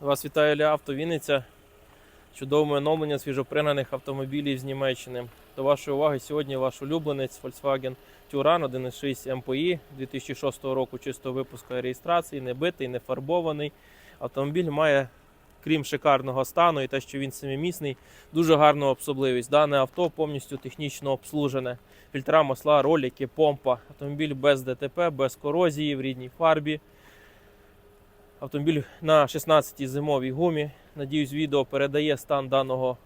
Вас вітає Ля Авто Вінниця. Чудове оновлення свіжопригнаних автомобілів з Німеччини. До вашої уваги сьогодні ваш улюбленець Volkswagen Touran 1.6 MPI 2006 року чистого випуску реєстрації, не битий, не фарбований. Автомобіль має, крім шикарного стану і те, що він семимісний, дуже гарну особливість. Дане авто повністю технічно обслужене. Фільтра, масла, ролики, помпа. Автомобіль без ДТП, без корозії, в рідній фарбі. Автомобіль на 16-й зимовій гумі. Надіюсь, відео передає стан даного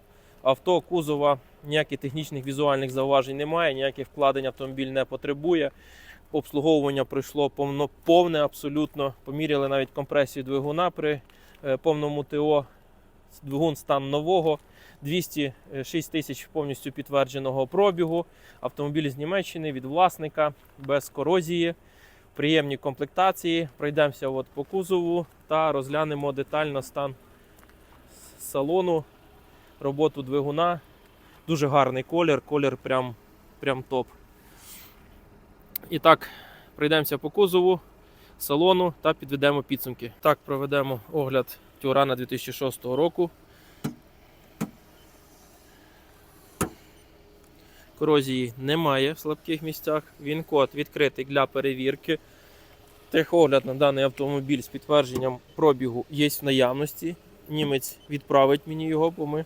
авто, кузова. Ніяких технічних візуальних зауважень немає, ніяких вкладень автомобіль не потребує. Обслуговування пройшло повно, повне, абсолютно. Поміряли навіть компресію двигуна при е, повному ТО. Двигун стан нового. 206 тисяч повністю підтвердженого пробігу. Автомобіль з Німеччини від власника без корозії приємні комплектації. Пройдемося от по кузову та розглянемо детально стан салону, роботу двигуна. Дуже гарний колір, колір прям, прям топ. І так, пройдемося по кузову, салону та підведемо підсумки. Так, проведемо огляд Тюрана 2006 року. Корозії немає в слабких місцях. Він код відкритий для перевірки. Техогляд на даний автомобіль з підтвердженням пробігу є в наявності. Німець відправить мені його, бо ми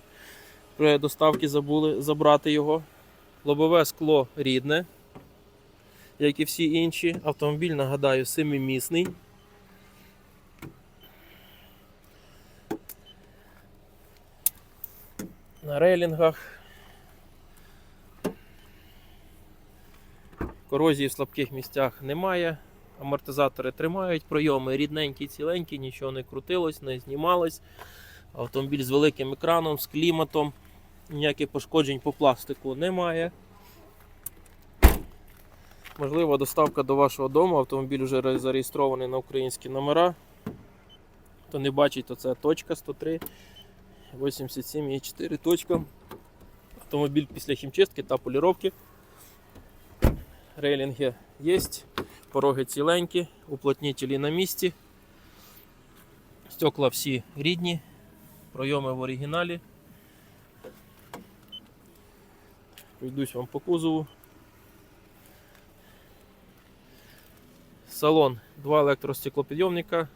при доставці забули забрати його. Лобове скло рідне, як і всі інші. Автомобіль, нагадаю, семимісний. На рейлінгах. Корозії в слабких місцях немає. Амортизатори тримають, пройоми рідненькі, ціленькі, нічого не крутилось, не знімалось. Автомобіль з великим екраном, з кліматом. Ніяких пошкоджень по пластику немає. Можливо, доставка до вашого дому. Автомобіль вже зареєстрований на українські номера. Хто не бачить, то це точка 103, 87,4 точка. Автомобіль після хімчистки та поліровки. Рейлінги є, пороги ціленькі, уплотнителі на місці. Стекла всі рідні, пройоми в оригіналі. Пройдусь вам по кузову. Салон, два електростеклопідйомника,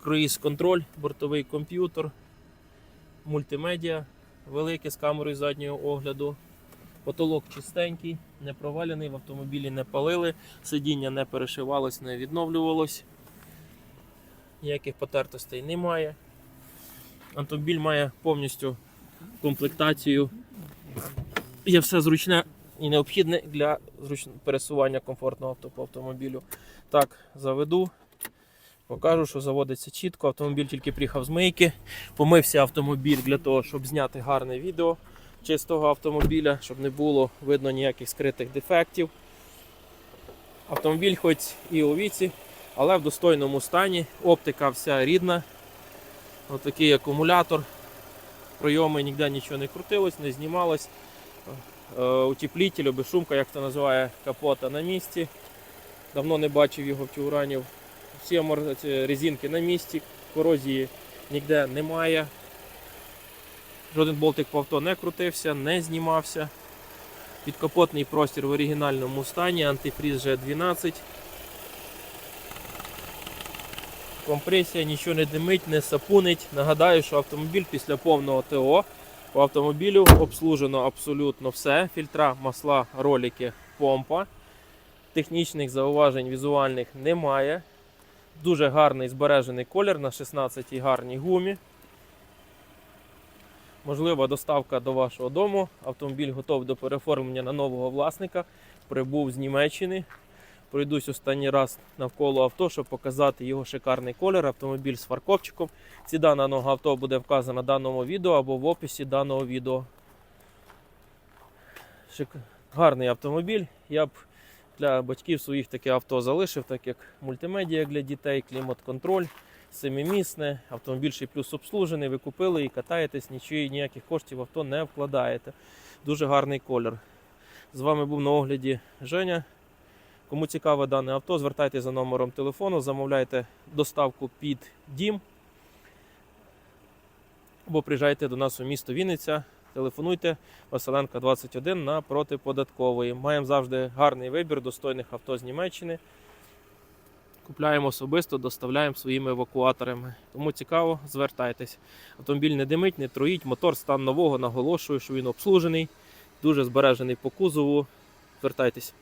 круїз контроль, бортовий комп'ютер, мультимедіа, велике з камерою заднього огляду. Потолок чистенький, не провалений, в автомобілі не палили, сидіння не перешивалось, не відновлювалось. Ніяких потертостей немає. Автомобіль має повністю комплектацію. Є все зручне і необхідне для пересування комфортного авто по автомобілю. Так, заведу. Покажу, що заводиться чітко. Автомобіль тільки приїхав з мийки. Помився автомобіль для того, щоб зняти гарне відео чистого автомобіля, щоб не було видно ніяких скритих дефектів. Автомобіль хоч і у віці, але в достойному стані. Оптика вся рідна. Ось такий акумулятор. Пройоми ніде нічого не крутилось, не знімалось. Е, Утеплітель, безшумка, як це називає, капота на місці. Давно не бачив його в тюранів. Всі резинки на місці, корозії ніде немає. Жоден болтик по авто не крутився, не знімався. Підкапотний простір в оригінальному стані, антифріз G12. Компресія нічого не димить, не сапунить. Нагадаю, що автомобіль після повного ТО по автомобілю обслужено абсолютно все. Фільтра, масла, ролики, помпа. Технічних зауважень візуальних немає. Дуже гарний збережений колір на 16 й гарній гумі. Можлива доставка до вашого дому. Автомобіль готовий до переоформлення на нового власника. Прибув з Німеччини. Пройдусь останній раз навколо авто, щоб показати його шикарний колір. Автомобіль з фаркопчиком. Ціна даного авто буде вказана в даному відео або в описі даного відео. Шик... Гарний автомобіль. Я б для батьків своїх таке авто залишив, так як мультимедіа для дітей, клімат-контроль семимісне, автомобіль ще плюс обслужений, ви купили і катаєтесь, нічого, ніяких коштів в авто не вкладаєте. Дуже гарний колір. З вами був на огляді Женя. Кому цікаве дане авто, звертайтеся за номером телефону, замовляйте доставку під дім. або приїжджайте до нас у місто Вінниця. Телефонуйте Василенка 21 напроти податкової. Маємо завжди гарний вибір достойних авто з Німеччини. Купляємо особисто, доставляємо своїми евакуаторами. Тому цікаво, звертайтесь. Автомобіль не димить, не троїть, мотор стан нового, наголошую, що він обслужений, дуже збережений по кузову. Звертайтесь.